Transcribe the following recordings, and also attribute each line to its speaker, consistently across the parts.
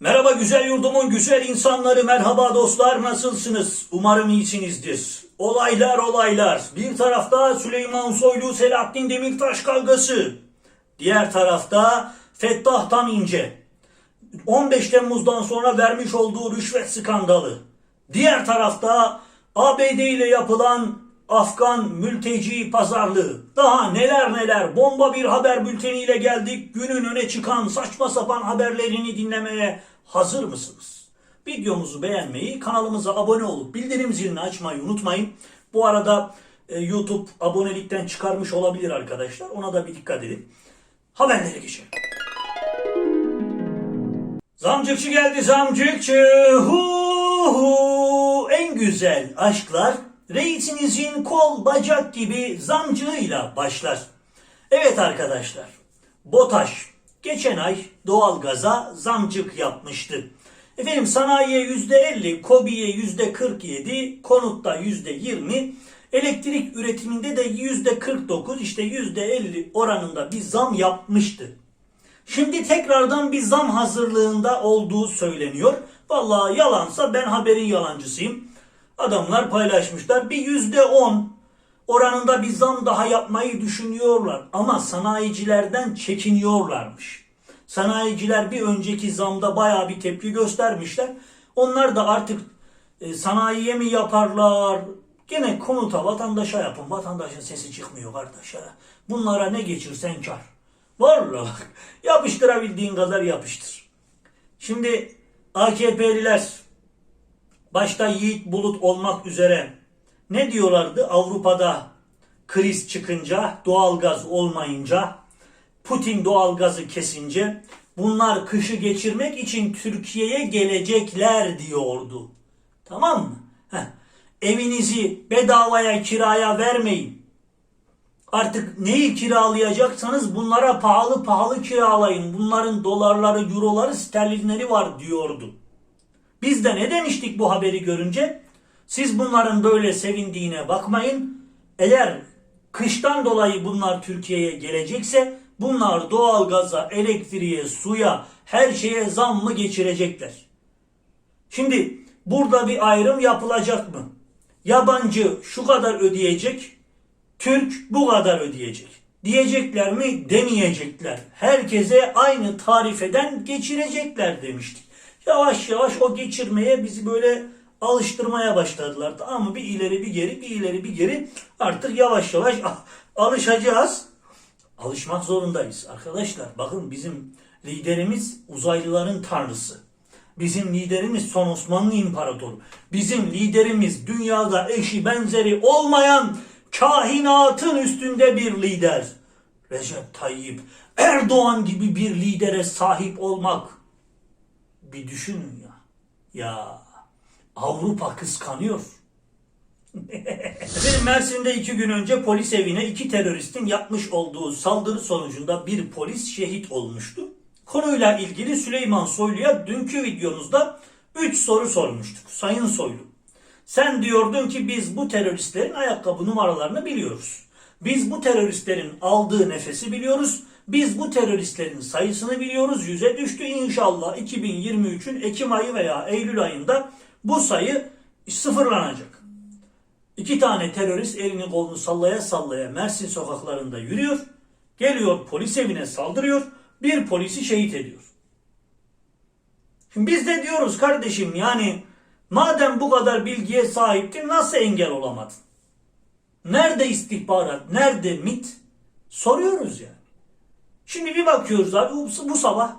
Speaker 1: Merhaba güzel yurdumun güzel insanları, merhaba dostlar nasılsınız? Umarım iyisinizdir. Olaylar olaylar. Bir tarafta Süleyman Soylu Selahattin Demirtaş kavgası. Diğer tarafta Fettah Tam İnce. 15 Temmuz'dan sonra vermiş olduğu rüşvet skandalı. Diğer tarafta ABD ile yapılan Afgan mülteci pazarlığı. Daha neler neler bomba bir haber bülteniyle geldik. Günün öne çıkan saçma sapan haberlerini dinlemeye hazır mısınız? Videomuzu beğenmeyi, kanalımıza abone olup bildirim zilini açmayı unutmayın. Bu arada e, YouTube abonelikten çıkarmış olabilir arkadaşlar. Ona da bir dikkat edin. Haberlere geçelim. Zamcıkçı geldi zamcıkçı. Hu hu. En güzel aşklar reisinizin kol bacak gibi zamcığıyla başlar. Evet arkadaşlar. BOTAŞ geçen ay doğalgaza zamcık yapmıştı. Efendim sanayiye %50, KOBİ'ye %47, konutta %20, elektrik üretiminde de %49 işte %50 oranında bir zam yapmıştı. Şimdi tekrardan bir zam hazırlığında olduğu söyleniyor. Vallahi yalansa ben haberin yalancısıyım. Adamlar paylaşmışlar. Bir yüzde on oranında bir zam daha yapmayı düşünüyorlar. Ama sanayicilerden çekiniyorlarmış. Sanayiciler bir önceki zamda baya bir tepki göstermişler. Onlar da artık e, sanayiye mi yaparlar? Gene konuta vatandaşa yapın. Vatandaşın sesi çıkmıyor kardeş ya. Bunlara ne geçirsen kar. Vallahi yapıştırabildiğin kadar yapıştır. Şimdi AKP'liler başta Yiğit Bulut olmak üzere ne diyorlardı Avrupa'da kriz çıkınca doğalgaz olmayınca Putin doğalgazı kesince bunlar kışı geçirmek için Türkiye'ye gelecekler diyordu. Tamam mı? Heh. Evinizi bedavaya kiraya vermeyin. Artık neyi kiralayacaksanız bunlara pahalı pahalı kiralayın. Bunların dolarları, euroları, sterlinleri var diyordu. Biz de ne demiştik bu haberi görünce? Siz bunların böyle sevindiğine bakmayın. Eğer kıştan dolayı bunlar Türkiye'ye gelecekse bunlar doğalgaza, elektriğe, suya, her şeye zam mı geçirecekler? Şimdi burada bir ayrım yapılacak mı? Yabancı şu kadar ödeyecek, Türk bu kadar ödeyecek. Diyecekler mi? Demeyecekler. Herkese aynı tarifeden geçirecekler demiştik. Yavaş yavaş o geçirmeye bizi böyle alıştırmaya başladılar. Tamam mı? Bir ileri bir geri, bir ileri bir geri. Artık yavaş yavaş alışacağız. Alışmak zorundayız arkadaşlar. Bakın bizim liderimiz uzaylıların tanrısı. Bizim liderimiz son Osmanlı İmparatoru. Bizim liderimiz dünyada eşi benzeri olmayan kainatın üstünde bir lider. Recep Tayyip Erdoğan gibi bir lidere sahip olmak bir düşünün ya. Ya Avrupa kıskanıyor. Efendim Mersin'de iki gün önce polis evine iki teröristin yapmış olduğu saldırı sonucunda bir polis şehit olmuştu. Konuyla ilgili Süleyman Soylu'ya dünkü videomuzda 3 soru sormuştuk. Sayın Soylu, sen diyordun ki biz bu teröristlerin ayakkabı numaralarını biliyoruz. Biz bu teröristlerin aldığı nefesi biliyoruz. Biz bu teröristlerin sayısını biliyoruz. Yüze düştü inşallah 2023'ün Ekim ayı veya Eylül ayında bu sayı sıfırlanacak. İki tane terörist elini kolunu sallaya sallaya Mersin sokaklarında yürüyor. Geliyor polis evine saldırıyor. Bir polisi şehit ediyor. Şimdi biz de diyoruz kardeşim yani madem bu kadar bilgiye sahiptin nasıl engel olamadın? Nerede istihbarat? Nerede MIT? Soruyoruz yani. Şimdi bir bakıyoruz abi bu, sabah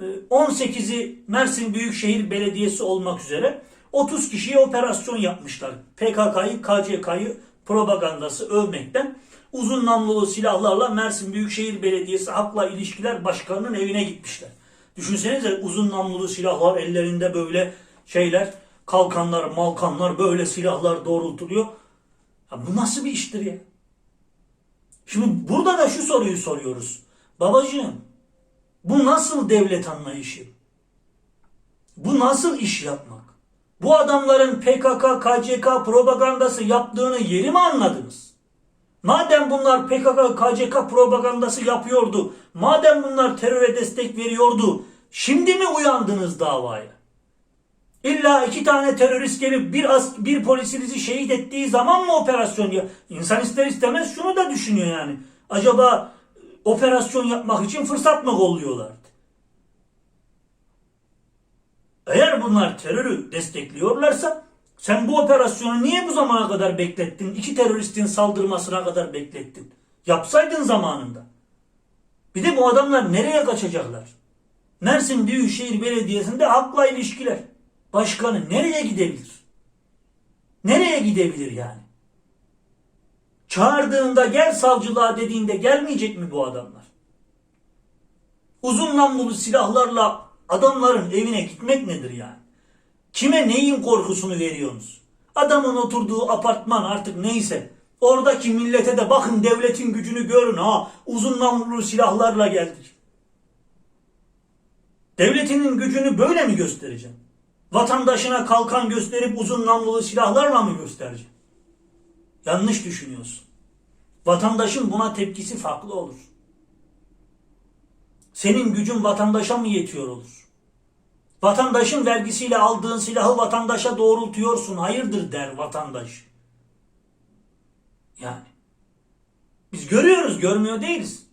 Speaker 1: e, 18'i Mersin Büyükşehir Belediyesi olmak üzere 30 kişiye operasyon yapmışlar. PKK'yı, KCK'yı propagandası övmekten uzun namlulu silahlarla Mersin Büyükşehir Belediyesi Halkla İlişkiler Başkanı'nın evine gitmişler. Düşünsenize uzun namlulu silahlar ellerinde böyle şeyler, kalkanlar, malkanlar böyle silahlar doğrultuluyor. Ya bu nasıl bir iştir ya? Şimdi burada da şu soruyu soruyoruz. Babacığım bu nasıl devlet anlayışı? Bu nasıl iş yapmak? Bu adamların PKK, KCK propagandası yaptığını yeri mi anladınız? Madem bunlar PKK, KCK propagandası yapıyordu, madem bunlar teröre destek veriyordu, Şimdi mi uyandınız davaya? İlla iki tane terörist gelip bir as bir polisinizi şehit ettiği zaman mı operasyon ya? İnsan ister istemez şunu da düşünüyor yani. Acaba operasyon yapmak için fırsat mı kolluyorlardı? Eğer bunlar terörü destekliyorlarsa sen bu operasyonu niye bu zamana kadar beklettin? İki teröristin saldırmasına kadar beklettin. Yapsaydın zamanında. Bir de bu adamlar nereye kaçacaklar? Mersin Büyükşehir Belediyesi'nde halkla ilişkiler. Başkanı nereye gidebilir? Nereye gidebilir yani? Çağırdığında gel savcılığa dediğinde gelmeyecek mi bu adamlar? Uzun namlulu silahlarla adamların evine gitmek nedir yani? Kime neyin korkusunu veriyorsunuz? Adamın oturduğu apartman artık neyse. Oradaki millete de bakın devletin gücünü görün ha. Uzun namlulu silahlarla geldik. Devletinin gücünü böyle mi göstereceğim? Vatandaşına kalkan gösterip uzun namlulu silahlarla mı göstereceğim? Yanlış düşünüyorsun. Vatandaşın buna tepkisi farklı olur. Senin gücün vatandaşa mı yetiyor olur? Vatandaşın vergisiyle aldığın silahı vatandaşa doğrultuyorsun. Hayırdır der vatandaş. Yani. Biz görüyoruz, görmüyor değiliz.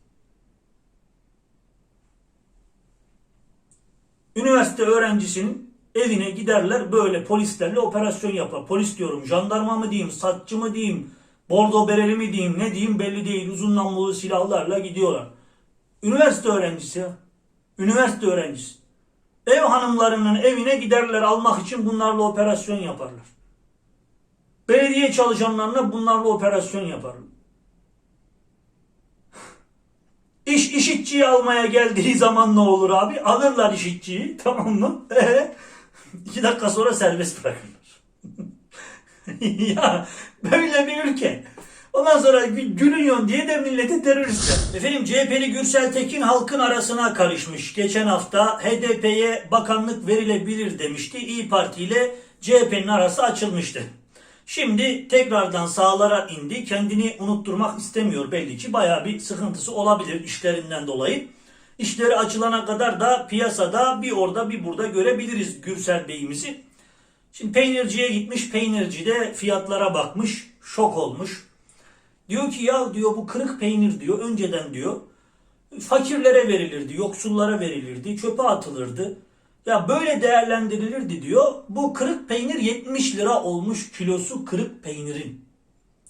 Speaker 1: Üniversite öğrencisinin evine giderler böyle polislerle operasyon yapar. Polis diyorum jandarma mı diyeyim, satçı mı diyeyim, bordo bereli mi diyeyim, ne diyeyim belli değil. Uzun namlulu silahlarla gidiyorlar. Üniversite öğrencisi. Üniversite öğrencisi. Ev hanımlarının evine giderler almak için bunlarla operasyon yaparlar. Belediye çalışanlarına bunlarla operasyon yaparlar. İş işitçiyi almaya geldiği zaman ne olur abi? Alırlar işitçiyi tamam mı? İki dakika sonra serbest bırakırlar. ya böyle bir ülke. Ondan sonra gülüyor diye de millete terörist. Efendim CHP'li Gürsel Tekin halkın arasına karışmış. Geçen hafta HDP'ye bakanlık verilebilir demişti. İyi Parti ile CHP'nin arası açılmıştı. Şimdi tekrardan sağlara indi. Kendini unutturmak istemiyor belli ki. Baya bir sıkıntısı olabilir işlerinden dolayı. İşleri açılana kadar da piyasada bir orada bir burada görebiliriz Gürsel Bey'imizi. Şimdi peynirciye gitmiş. Peynirci de fiyatlara bakmış. Şok olmuş. Diyor ki ya diyor bu kırık peynir diyor önceden diyor fakirlere verilirdi, yoksullara verilirdi, çöpe atılırdı. Ya böyle değerlendirilirdi diyor. Bu kırık peynir 70 lira olmuş kilosu kırık peynirin.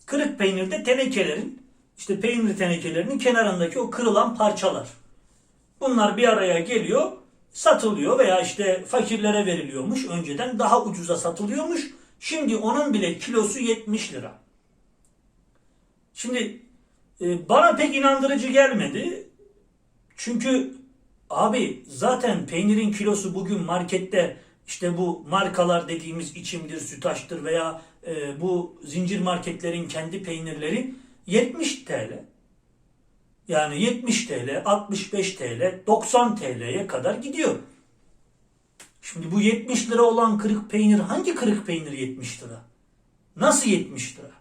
Speaker 1: Kırık peynir de tenekelerin işte peynir tenekelerinin kenarındaki o kırılan parçalar. Bunlar bir araya geliyor, satılıyor veya işte fakirlere veriliyormuş. Önceden daha ucuza satılıyormuş. Şimdi onun bile kilosu 70 lira. Şimdi e, bana pek inandırıcı gelmedi. Çünkü abi zaten peynirin kilosu bugün markette işte bu markalar dediğimiz içimdir, sütaştır veya e, bu zincir marketlerin kendi peynirleri 70 TL. Yani 70 TL, 65 TL, 90 TL'ye kadar gidiyor. Şimdi bu 70 lira olan kırık peynir hangi kırık peynir 70 lira? Nasıl 70 lira?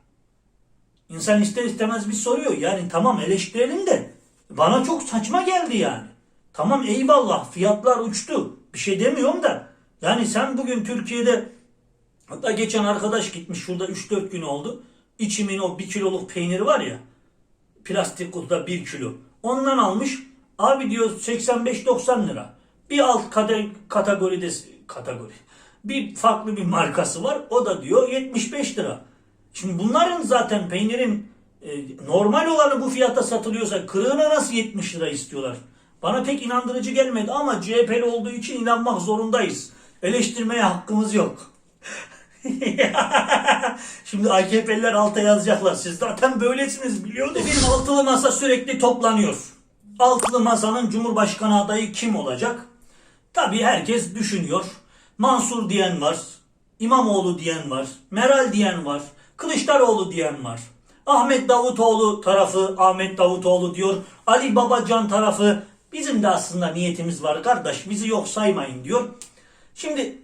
Speaker 1: İnsan ister istemez bir soruyor. Yani tamam eleştirelim de bana çok saçma geldi yani. Tamam eyvallah fiyatlar uçtu. Bir şey demiyorum da. Yani sen bugün Türkiye'de hatta geçen arkadaş gitmiş şurada 3-4 gün oldu. İçimin o 1 kiloluk peyniri var ya. Plastik kutuda 1 kilo. Ondan almış. Abi diyor 85-90 lira. Bir alt kategoride kategori. Bir farklı bir markası var. O da diyor 75 lira. Şimdi bunların zaten peynirin e, normal olanı bu fiyata satılıyorsa kırığına nasıl 70 lira istiyorlar? Bana pek inandırıcı gelmedi ama CHP'li olduğu için inanmak zorundayız. Eleştirmeye hakkımız yok. Şimdi AKP'liler alta yazacaklar. Siz zaten böylesiniz biliyordum. Bir altılı masa sürekli toplanıyor. Altılı masanın Cumhurbaşkanı adayı kim olacak? Tabii herkes düşünüyor. Mansur diyen var. İmamoğlu diyen var. Meral diyen var. Kılıçdaroğlu diyen var. Ahmet Davutoğlu tarafı Ahmet Davutoğlu diyor. Ali Babacan tarafı bizim de aslında niyetimiz var kardeş bizi yok saymayın diyor. Şimdi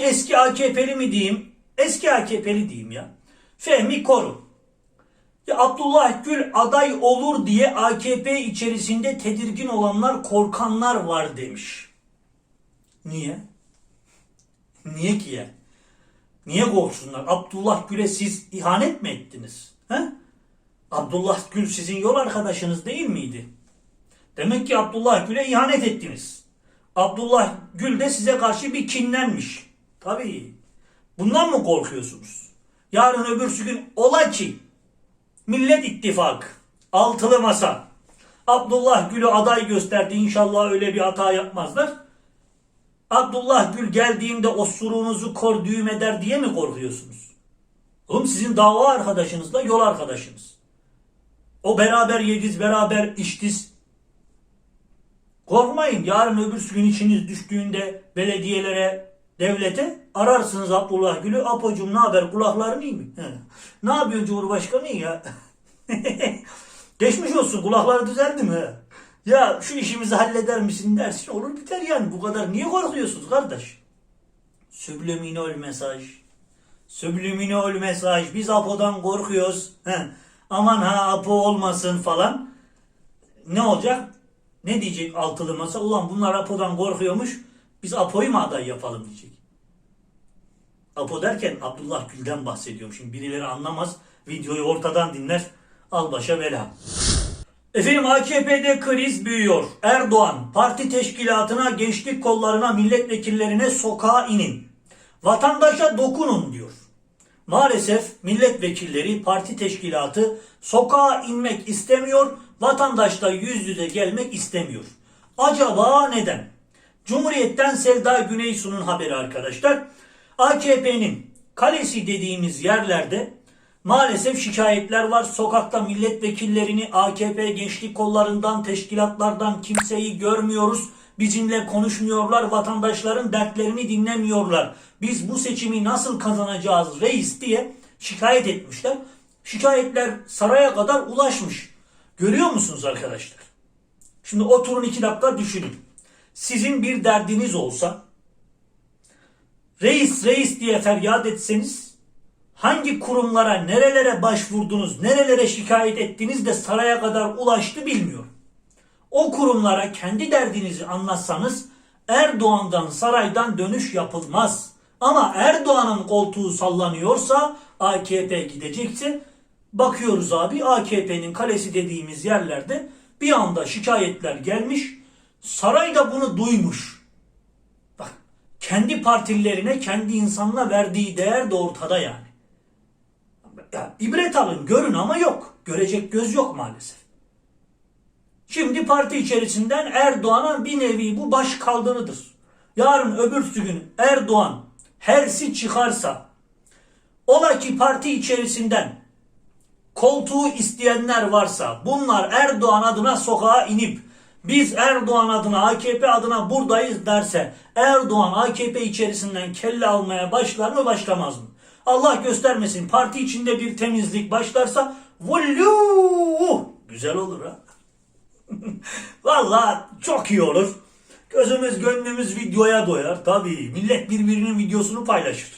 Speaker 1: eski AKP'li mi diyeyim? Eski AKP'li diyeyim ya. Fehmi Koru. Ya Abdullah Gül aday olur diye AKP içerisinde tedirgin olanlar, korkanlar var demiş. Niye? Niye ki ya? Niye korksunlar? Abdullah Gül'e siz ihanet mi ettiniz? He? Abdullah Gül sizin yol arkadaşınız değil miydi? Demek ki Abdullah Gül'e ihanet ettiniz. Abdullah Gül de size karşı bir kinlenmiş. Tabii. Bundan mı korkuyorsunuz? Yarın öbürsü gün ola ki Millet İttifakı, altılı masa, Abdullah Gül'ü aday gösterdi. İnşallah öyle bir hata yapmazlar. Abdullah Gül geldiğinde osuruğunuzu kor düğüm eder diye mi korkuyorsunuz? Oğlum sizin dava arkadaşınızla yol arkadaşınız. O beraber yediz, beraber içtiz. Korkmayın. Yarın öbür gün içiniz düştüğünde belediyelere, devlete ararsınız Abdullah Gül'ü. Apocuğum ne haber? Kulakların iyi mi? Ne yapıyorsun Cumhurbaşkanı ya? Geçmiş olsun. Kulakları düzeldi mi? Ya şu işimizi halleder misin dersin. Olur biter yani. Bu kadar. Niye korkuyorsunuz kardeş? Subliminal mesaj. Subliminal mesaj. Biz Apo'dan korkuyoruz. He. Aman ha Apo olmasın falan. Ne olacak? Ne diyecek altılı masa? Ulan bunlar Apo'dan korkuyormuş. Biz Apo'yu mu aday yapalım diyecek. Apo derken Abdullah Gül'den bahsediyorum. Şimdi birileri anlamaz. Videoyu ortadan dinler. Al başa bela. Efendim AKP'de kriz büyüyor. Erdoğan parti teşkilatına, gençlik kollarına, milletvekillerine sokağa inin. Vatandaşa dokunun diyor. Maalesef milletvekilleri, parti teşkilatı sokağa inmek istemiyor, vatandaşla yüz yüze gelmek istemiyor. Acaba neden? Cumhuriyet'ten Sevda Güneysu'nun haberi arkadaşlar. AKP'nin kalesi dediğimiz yerlerde maalesef şikayetler var. Sokakta milletvekillerini AKP gençlik kollarından, teşkilatlardan kimseyi görmüyoruz. Bizimle konuşmuyorlar, vatandaşların dertlerini dinlemiyorlar. Biz bu seçimi nasıl kazanacağız reis diye şikayet etmişler. Şikayetler saraya kadar ulaşmış. Görüyor musunuz arkadaşlar? Şimdi oturun iki dakika düşünün. Sizin bir derdiniz olsa, reis reis diye feryat etseniz, hangi kurumlara, nerelere başvurdunuz, nerelere şikayet ettiniz de saraya kadar ulaştı bilmiyorum. O kurumlara kendi derdinizi anlatsanız Erdoğan'dan saraydan dönüş yapılmaz. Ama Erdoğan'ın koltuğu sallanıyorsa AKP gidecekse bakıyoruz abi AKP'nin kalesi dediğimiz yerlerde bir anda şikayetler gelmiş. Saray da bunu duymuş. Bak kendi partililerine kendi insanına verdiği değer de ortada yani. Ya, ibret alın görün ama yok. Görecek göz yok maalesef. Şimdi parti içerisinden Erdoğan'a bir nevi bu baş kaldırıdır. Yarın öbürsü gün Erdoğan hersi çıkarsa ola ki parti içerisinden koltuğu isteyenler varsa bunlar Erdoğan adına sokağa inip biz Erdoğan adına AKP adına buradayız derse Erdoğan AKP içerisinden kelle almaya başlar mı başlamaz mı? Allah göstermesin parti içinde bir temizlik başlarsa vullu güzel olur ha. Vallahi çok iyi olur. Gözümüz gönlümüz videoya doyar. Tabii millet birbirinin videosunu paylaşır.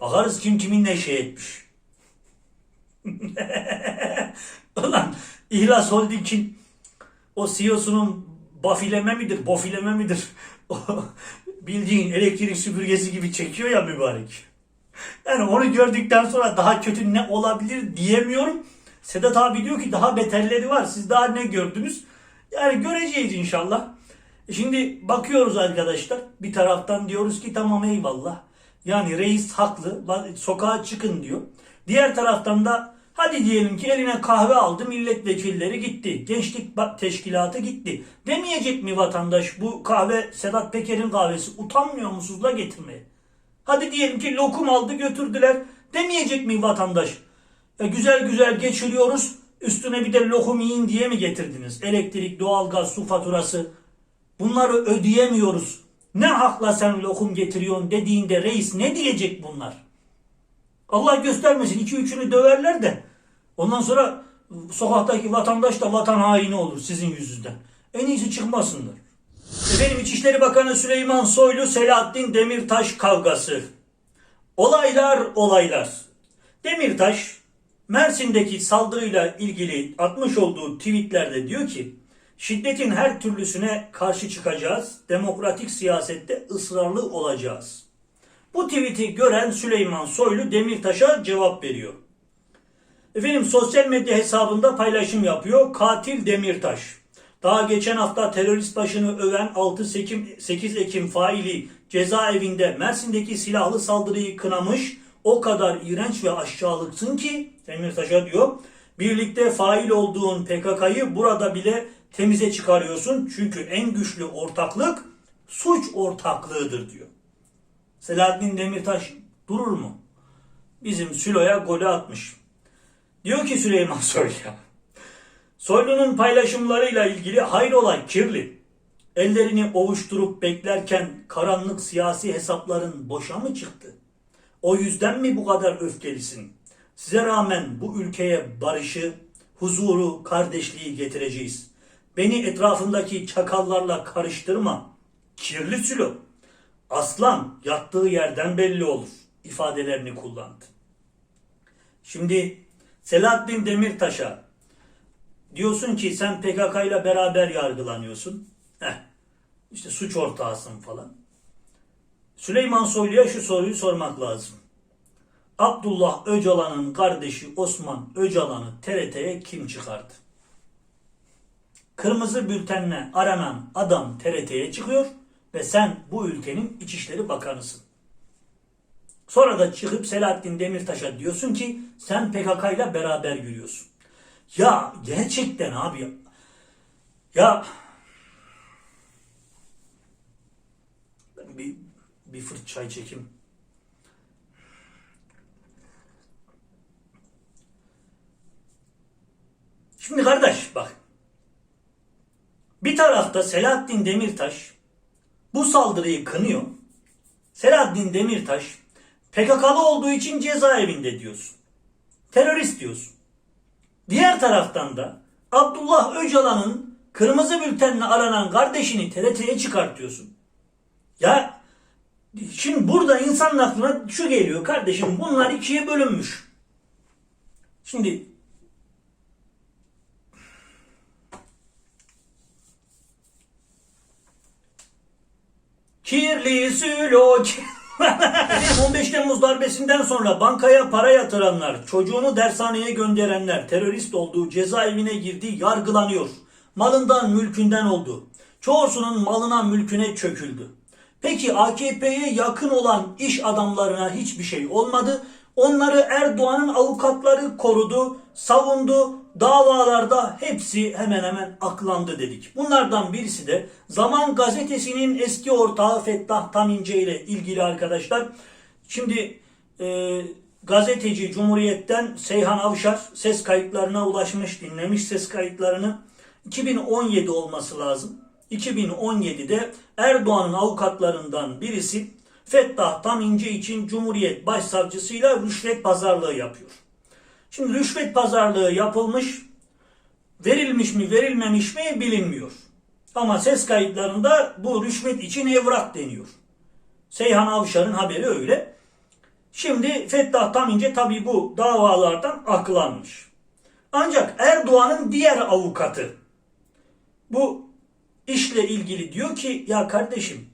Speaker 1: Bakarız kim kiminle şey etmiş. Ulan İhlas Holding'in o CEO'sunun bafileme midir, bofileme midir? Bildiğin elektrik süpürgesi gibi çekiyor ya mübarek. Yani onu gördükten sonra daha kötü ne olabilir diyemiyorum. Sedat abi diyor ki daha beterleri var. Siz daha ne gördünüz? Yani göreceğiz inşallah. E Şimdi bakıyoruz arkadaşlar. Bir taraftan diyoruz ki tamam eyvallah. Yani reis haklı. Sokağa çıkın diyor. Diğer taraftan da hadi diyelim ki eline kahve aldı. Milletvekilleri gitti. Gençlik teşkilatı gitti. Demeyecek mi vatandaş bu kahve Sedat Peker'in kahvesi utanmıyor musunuz la getirmeye? Hadi diyelim ki lokum aldı götürdüler. Demeyecek mi vatandaş? E güzel güzel geçiriyoruz. Üstüne bir de lokum yiyin diye mi getirdiniz? Elektrik, doğalgaz, su faturası. Bunları ödeyemiyoruz. Ne hakla sen lokum getiriyorsun dediğinde reis ne diyecek bunlar? Allah göstermesin iki üçünü döverler de. Ondan sonra sokaktaki vatandaş da vatan haini olur sizin yüzünden. En iyisi çıkmasınlar. Efendim İçişleri Bakanı Süleyman Soylu Selahattin Demirtaş kavgası. Olaylar olaylar. Demirtaş Mersin'deki saldırıyla ilgili atmış olduğu tweetlerde diyor ki Şiddetin her türlüsüne karşı çıkacağız. Demokratik siyasette ısrarlı olacağız. Bu tweet'i gören Süleyman Soylu Demirtaş'a cevap veriyor. Efendim sosyal medya hesabında paylaşım yapıyor. Katil Demirtaş. Daha geçen hafta terörist başını öven 6 Ekim, 8 Ekim faili cezaevinde Mersin'deki silahlı saldırıyı kınamış. O kadar iğrenç ve aşağılıksın ki Demirtaş'a diyor. Birlikte fail olduğun PKK'yı burada bile temize çıkarıyorsun. Çünkü en güçlü ortaklık suç ortaklığıdır diyor. Selahattin Demirtaş durur mu? Bizim Sülo'ya golü atmış. Diyor ki Süleyman Soylu'ya. Soylu'nun paylaşımlarıyla ilgili hayrola kirli. Ellerini ovuşturup beklerken karanlık siyasi hesapların boşa mı çıktı? O yüzden mi bu kadar öfkelisin? Size rağmen bu ülkeye barışı, huzuru, kardeşliği getireceğiz. Beni etrafındaki çakallarla karıştırma. Kirli Sülo. Aslan yattığı yerden belli olur ifadelerini kullandı. Şimdi Selahattin Demirtaş'a diyorsun ki sen PKK ile beraber yargılanıyorsun. Heh, işte suç ortağısın falan. Süleyman Soylu'ya şu soruyu sormak lazım. Abdullah Öcalan'ın kardeşi Osman Öcalan'ı TRT'ye kim çıkardı? Kırmızı bültenle aranan adam TRT'ye çıkıyor ve sen bu ülkenin İçişleri Bakanısın. Sonra da çıkıp Selahattin Demirtaş'a diyorsun ki sen PKK ile beraber yürüyorsun. Ya gerçekten abi ya ben bir bir fırt çay çekim. Şimdi kardeş bak. Bir tarafta Selahattin Demirtaş bu saldırıyı kınıyor. Selahattin Demirtaş PKK'lı olduğu için cezaevinde diyorsun. Terörist diyorsun. Diğer taraftan da Abdullah Öcalan'ın kırmızı bültenle aranan kardeşini TRT'ye çıkartıyorsun. Ya şimdi burada insanın aklına şu geliyor kardeşim bunlar ikiye bölünmüş. Şimdi Kirli Sülo ki- 15 Temmuz darbesinden sonra bankaya para yatıranlar, çocuğunu dershaneye gönderenler, terörist olduğu cezaevine girdi, yargılanıyor. Malından, mülkünden oldu. Çoğusunun malına, mülküne çöküldü. Peki AKP'ye yakın olan iş adamlarına hiçbir şey olmadı. Onları Erdoğan'ın avukatları korudu, savundu. Davalarda hepsi hemen hemen aklandı dedik. Bunlardan birisi de Zaman Gazetesi'nin eski ortağı Fettah Tamince ile ilgili arkadaşlar. Şimdi e, gazeteci Cumhuriyet'ten Seyhan Avşar ses kayıtlarına ulaşmış, dinlemiş ses kayıtlarını. 2017 olması lazım. 2017'de Erdoğan'ın avukatlarından birisi Fettah Tamince için Cumhuriyet Başsavcısıyla rüşvet pazarlığı yapıyor. Şimdi rüşvet pazarlığı yapılmış, verilmiş mi verilmemiş mi bilinmiyor. Ama ses kayıtlarında bu rüşvet için evrak deniyor. Seyhan Avşar'ın haberi öyle. Şimdi Fettah Tamince tabi bu davalardan aklanmış. Ancak Erdoğan'ın diğer avukatı bu işle ilgili diyor ki ya kardeşim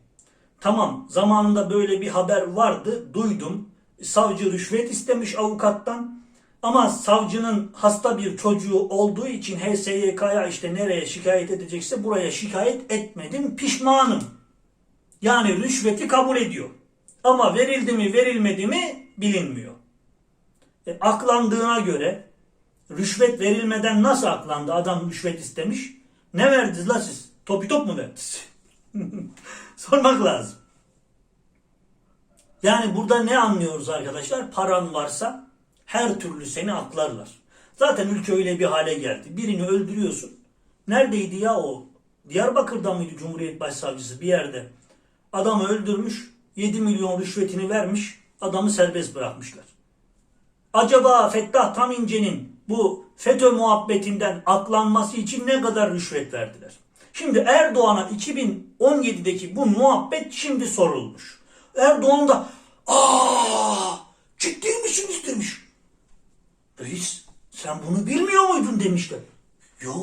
Speaker 1: tamam zamanında böyle bir haber vardı duydum. Savcı rüşvet istemiş avukattan. Ama savcının hasta bir çocuğu olduğu için HSYK'ya işte nereye şikayet edecekse buraya şikayet etmedim pişmanım. Yani rüşveti kabul ediyor. Ama verildi mi verilmedi mi bilinmiyor. E, aklandığına göre rüşvet verilmeden nasıl aklandı? Adam rüşvet istemiş. Ne verdiniz la siz? Topi top mu verdiniz? Sormak lazım. Yani burada ne anlıyoruz arkadaşlar? Paran varsa her türlü seni aklarlar. Zaten ülke öyle bir hale geldi. Birini öldürüyorsun. Neredeydi ya o? Diyarbakır'da mıydı Cumhuriyet Başsavcısı bir yerde? Adamı öldürmüş, 7 milyon rüşvetini vermiş, adamı serbest bırakmışlar. Acaba Fettah Tamince'nin bu FETÖ muhabbetinden aklanması için ne kadar rüşvet verdiler? Şimdi Erdoğan'a 2017'deki bu muhabbet şimdi sorulmuş. Erdoğan da aa ciddi misiniz demiş. Reis sen bunu bilmiyor muydun demişler. Yo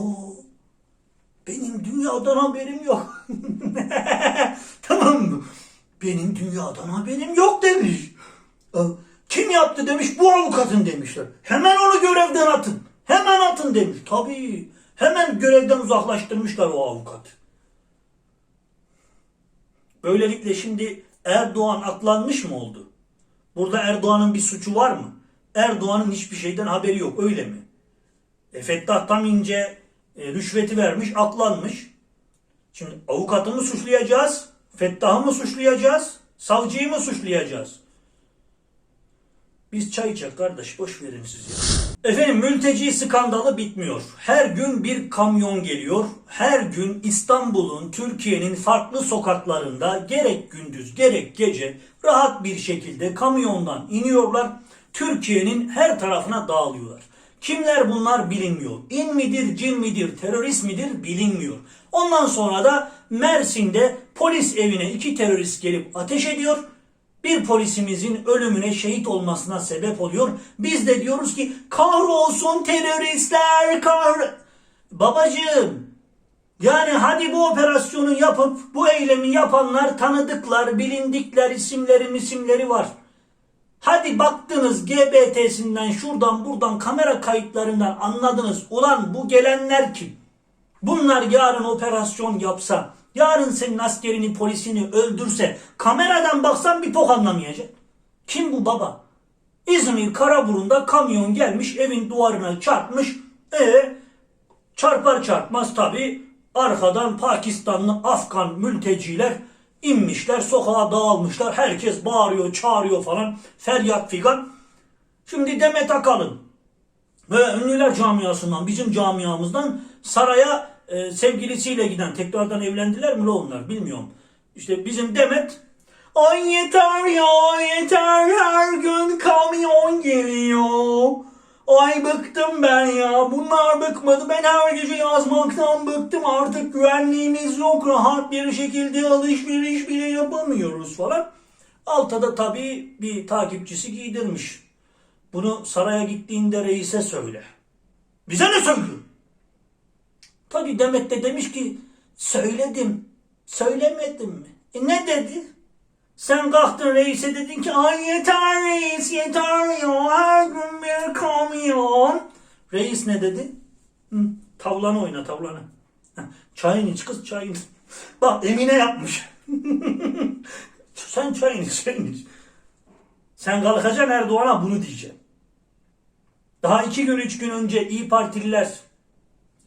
Speaker 1: benim dünyadan haberim yok. tamam mı? Benim dünyadan haberim yok demiş. Aa, Kim yaptı demiş bu avukatın demişler. Hemen onu görevden atın. Hemen atın demiş. Tabii hemen görevden uzaklaştırmışlar o avukatı. Böylelikle şimdi Erdoğan aklanmış mı oldu? Burada Erdoğan'ın bir suçu var mı? Erdoğan'ın hiçbir şeyden haberi yok öyle mi? E, Fettah Tam İnce e, rüşveti vermiş, aklanmış. Şimdi avukatı mı suçlayacağız? Fettah'ı mı suçlayacağız? Savcıyı mı suçlayacağız? Biz çay içecek kardeş boş verin siz. Efendim mülteci skandalı bitmiyor. Her gün bir kamyon geliyor. Her gün İstanbul'un, Türkiye'nin farklı sokaklarında gerek gündüz gerek gece rahat bir şekilde kamyondan iniyorlar. Türkiye'nin her tarafına dağılıyorlar. Kimler bunlar bilinmiyor. İn midir, cin midir, terörist midir bilinmiyor. Ondan sonra da Mersin'de polis evine iki terörist gelip ateş ediyor bir polisimizin ölümüne şehit olmasına sebep oluyor. Biz de diyoruz ki kahrolsun teröristler kahr... Babacığım yani hadi bu operasyonu yapıp bu eylemi yapanlar tanıdıklar, bilindikler isimleri isimleri var. Hadi baktınız GBT'sinden şuradan buradan kamera kayıtlarından anladınız. Ulan bu gelenler kim? Bunlar yarın operasyon yapsa, yarın senin askerini, polisini öldürse, kameradan baksan bir tok anlamayacak. Kim bu baba? İzmir Karaburun'da kamyon gelmiş, evin duvarına çarpmış. E çarpar çarpmaz tabi arkadan Pakistanlı, Afgan mülteciler inmişler, sokağa dağılmışlar. Herkes bağırıyor, çağırıyor falan. Feryat figan. Şimdi Demet Akalın ve ünlüler camiasından, bizim camiamızdan saraya e, sevgilisiyle giden, tekrardan evlendiler mi la onlar bilmiyorum. İşte bizim Demet, ay yeter ya yeter her gün kamyon geliyor. Ay bıktım ben ya. Bunlar bıkmadı. Ben her gece yazmaktan bıktım. Artık güvenliğimiz yok. Rahat bir şekilde alışveriş bile yapamıyoruz falan. Altta da tabii bir takipçisi giydirmiş. Bunu saraya gittiğinde reise söyle. Bize ne söylüyor? Tabii Demet de demiş ki söyledim. Söylemedim mi? E ne dedi? Sen kalktın reise dedin ki ay yeter reis yeter Reis ne dedi? Hı, tavlanı oyna tavlanı. Çayını iç kız çayını. Bak Emine yapmış. Sen çayını iç çayını iç. Sen kalkacaksın Erdoğan'a bunu diyeceksin. Daha iki gün üç gün önce İyi Partililer,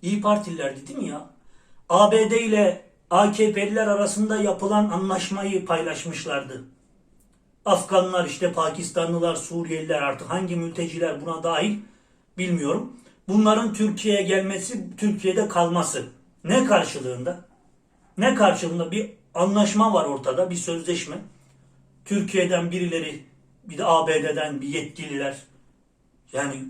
Speaker 1: İyi Partililerdi değil mi ya? ABD ile AKP'liler arasında yapılan anlaşmayı paylaşmışlardı. Afganlar işte Pakistanlılar, Suriyeliler artık hangi mülteciler buna dahil bilmiyorum. Bunların Türkiye'ye gelmesi, Türkiye'de kalması. Ne karşılığında? Ne karşılığında bir anlaşma var ortada, bir sözleşme. Türkiye'den birileri, bir de ABD'den bir yetkililer. Yani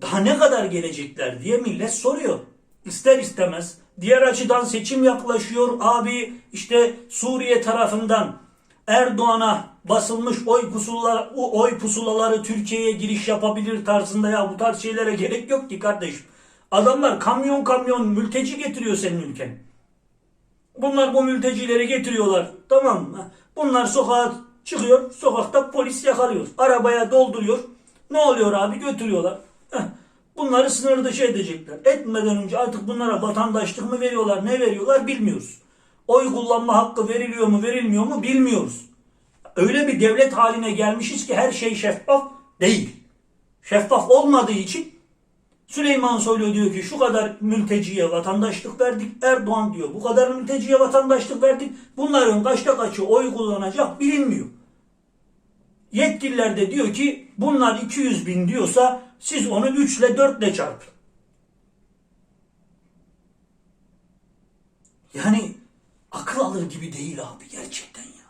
Speaker 1: daha ne kadar gelecekler diye millet soruyor. İster istemez. Diğer açıdan seçim yaklaşıyor. Abi işte Suriye tarafından Erdoğan'a basılmış oy pusulaları, o oy pusulaları Türkiye'ye giriş yapabilir tarzında ya bu tarz şeylere gerek yok ki kardeşim. Adamlar kamyon kamyon mülteci getiriyor senin ülken. Bunlar bu mültecileri getiriyorlar. Tamam mı? Bunlar sokağa çıkıyor. Sokakta polis yakalıyor. Arabaya dolduruyor. Ne oluyor abi? Götürüyorlar. Bunları sınır dışı edecekler. Etmeden önce artık bunlara vatandaşlık mı veriyorlar, ne veriyorlar bilmiyoruz. Oy kullanma hakkı veriliyor mu, verilmiyor mu bilmiyoruz. Öyle bir devlet haline gelmişiz ki her şey şeffaf değil. Şeffaf olmadığı için Süleyman Soylu diyor ki şu kadar mülteciye vatandaşlık verdik. Erdoğan diyor bu kadar mülteciye vatandaşlık verdik. Bunların kaçta kaçı oy kullanacak bilinmiyor. Yetkililer de diyor ki bunlar 200 bin diyorsa siz onu 3 ile 4 ile çarpın. Yani akıl alır gibi değil abi gerçekten ya.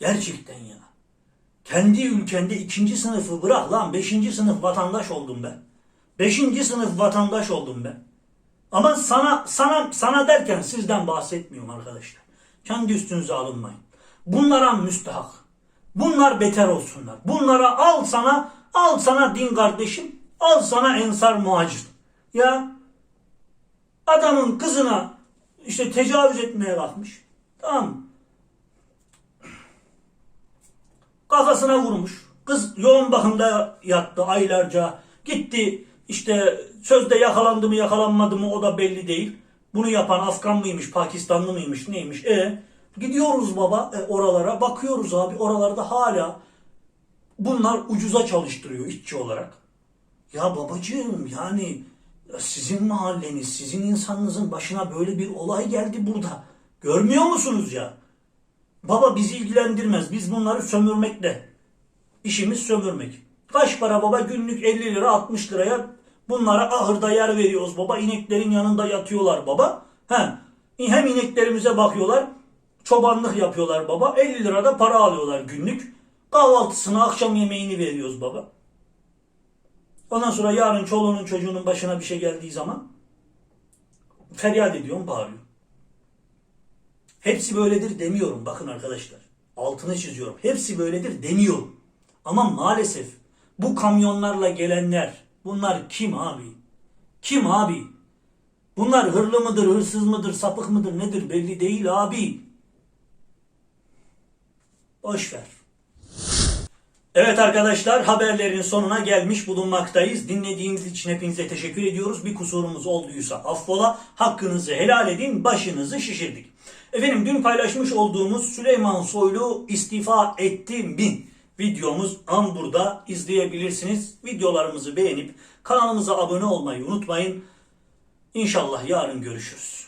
Speaker 1: Gerçekten ya. Kendi ülkende ikinci sınıfı bırak lan beşinci sınıf vatandaş oldum ben. Beşinci sınıf vatandaş oldum ben. Ama sana sana sana derken sizden bahsetmiyorum arkadaşlar. Kendi üstünüze alınmayın. Bunlara müstahak. Bunlar beter olsunlar. Bunlara al sana al sana din kardeşim. Al sana ensar muhacir. Ya adamın kızına işte tecavüz etmeye kalkmış. Tamam mı? Kafasına vurmuş. Kız yoğun bakımda yattı aylarca. Gitti işte sözde yakalandı mı yakalanmadı mı o da belli değil. Bunu yapan Afgan mıymış, Pakistanlı mıymış, neymiş? E gidiyoruz baba e, oralara bakıyoruz abi oralarda hala bunlar ucuza çalıştırıyor işçi olarak. Ya babacığım yani sizin mahalleniz, sizin insanınızın başına böyle bir olay geldi burada. Görmüyor musunuz ya? Baba bizi ilgilendirmez. Biz bunları sömürmekle. İşimiz sömürmek. Kaç para baba? Günlük 50 lira 60 liraya bunlara ahırda yer veriyoruz baba. İneklerin yanında yatıyorlar baba. He. Hem ineklerimize bakıyorlar. Çobanlık yapıyorlar baba. 50 lira da para alıyorlar günlük. Kahvaltısını akşam yemeğini veriyoruz baba. Ondan sonra yarın çoluğunun çocuğunun başına bir şey geldiği zaman feryat ediyorum bağırıyor. Hepsi böyledir demiyorum bakın arkadaşlar. Altını çiziyorum. Hepsi böyledir demiyorum. Ama maalesef bu kamyonlarla gelenler bunlar kim abi? Kim abi? Bunlar hırlı mıdır, hırsız mıdır, sapık mıdır nedir belli değil abi. Boş ver. Evet arkadaşlar haberlerin sonuna gelmiş bulunmaktayız. Dinlediğiniz için hepinize teşekkür ediyoruz. Bir kusurumuz olduysa affola. Hakkınızı helal edin. Başınızı şişirdik. Efendim dün paylaşmış olduğumuz Süleyman Soylu istifa etti mi? Videomuz an burada izleyebilirsiniz. Videolarımızı beğenip kanalımıza abone olmayı unutmayın. İnşallah yarın görüşürüz.